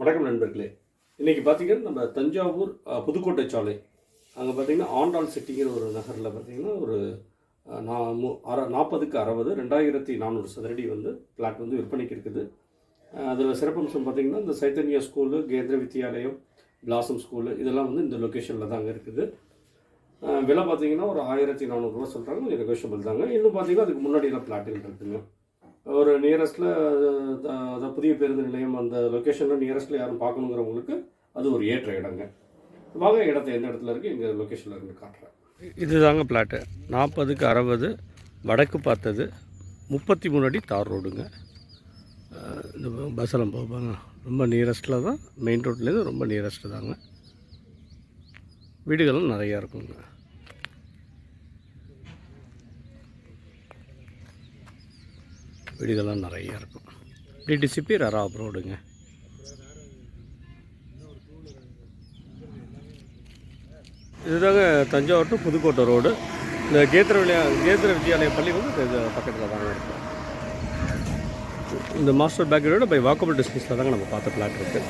வணக்கம் நண்பர்களே. இன்றைக்கி பார்த்தீங்கன்னா நம்ம தஞ்சாவூர் புதுக்கோட்டை சாலை. அங்கே பார்த்தீங்கன்னா ஆண்டாள் சிட்டிங்கிற ஒரு நகரில் பார்த்திங்கன்னா ஒரு நா மு- அற நாற்பதுக்கு அறுபது ரெண்டாயிரத்தி நானூறு சதுரடி வந்து பிளாட் வந்து விற்பனைக்கு இருக்குது. அதில் சிறப்பம்சம் பார்த்திங்கன்னா இந்த சைத்தன்யா ஸ்கூலு கேந்திர வித்யாலயம் பிளாசம் ஸ்கூலு இதெல்லாம் வந்து இந்த லொக்கேஷனில் தாங்க இருக்குது. விலை பார்த்தீங்கன்னா ஒரு ஆயிரத்தி நானூறுரூவா சொல்கிறாங்க கொஞ்சம் நெகோஷியபிள் தாங்க. இன்னும் பார்த்தீங்கன்னா அதுக்கு முன்னாடியெல்லாம் பிளாட்டுகள் இருக்குதுங்க ஒரு நியரஸ்ட்டில் அதாவது புதிய பேருந்து நிலையம் அந்த லொக்கேஷனில் நியரஸ்ட்டில் யாரும் பார்க்கணுங்கிறவங்களுக்கு அது ஒரு ஏற்ற இடங்க. வாங்க இடத்த எந்த இடத்துல இருக்குது எங்கள் லொக்கேஷனில் இருந்து காட்டுறேன். இதுதாங்க பிளாட்டு நாற்பதுக்கு அறுபது வடக்கு பார்த்தது முப்பத்தி மூணு அடி தார் ரோடுங்க. இந்த பஸ்ஸெல்லாம் போவாங்க ரொம்ப நியரஸ்ட்டில் தான் மெயின் ரோட்லேருந்து ரொம்ப நியரஸ்ட்டு தாங்க. வீடுகளும் நிறையா இருக்குங்க. வீடுகள்லாம் நிறையா இருக்கும். டிடிசிபி ரராப் ரோடுங்க இதுதாங்க தஞ்சாவூர் டு புதுக்கோட்டை ரோடு இந்த கேத்திர விளையா கேத்திர வித்யாலய பள்ளி வந்து இது பக்கத்தில் தாங்க இருக்கும் இந்த மாஸ்டர் பேக்கரியோட பை வாக்கபிள் டிஸ்டன்ஸில் தாங்க நம்ம பார்த்த பிளாட் இருக்குது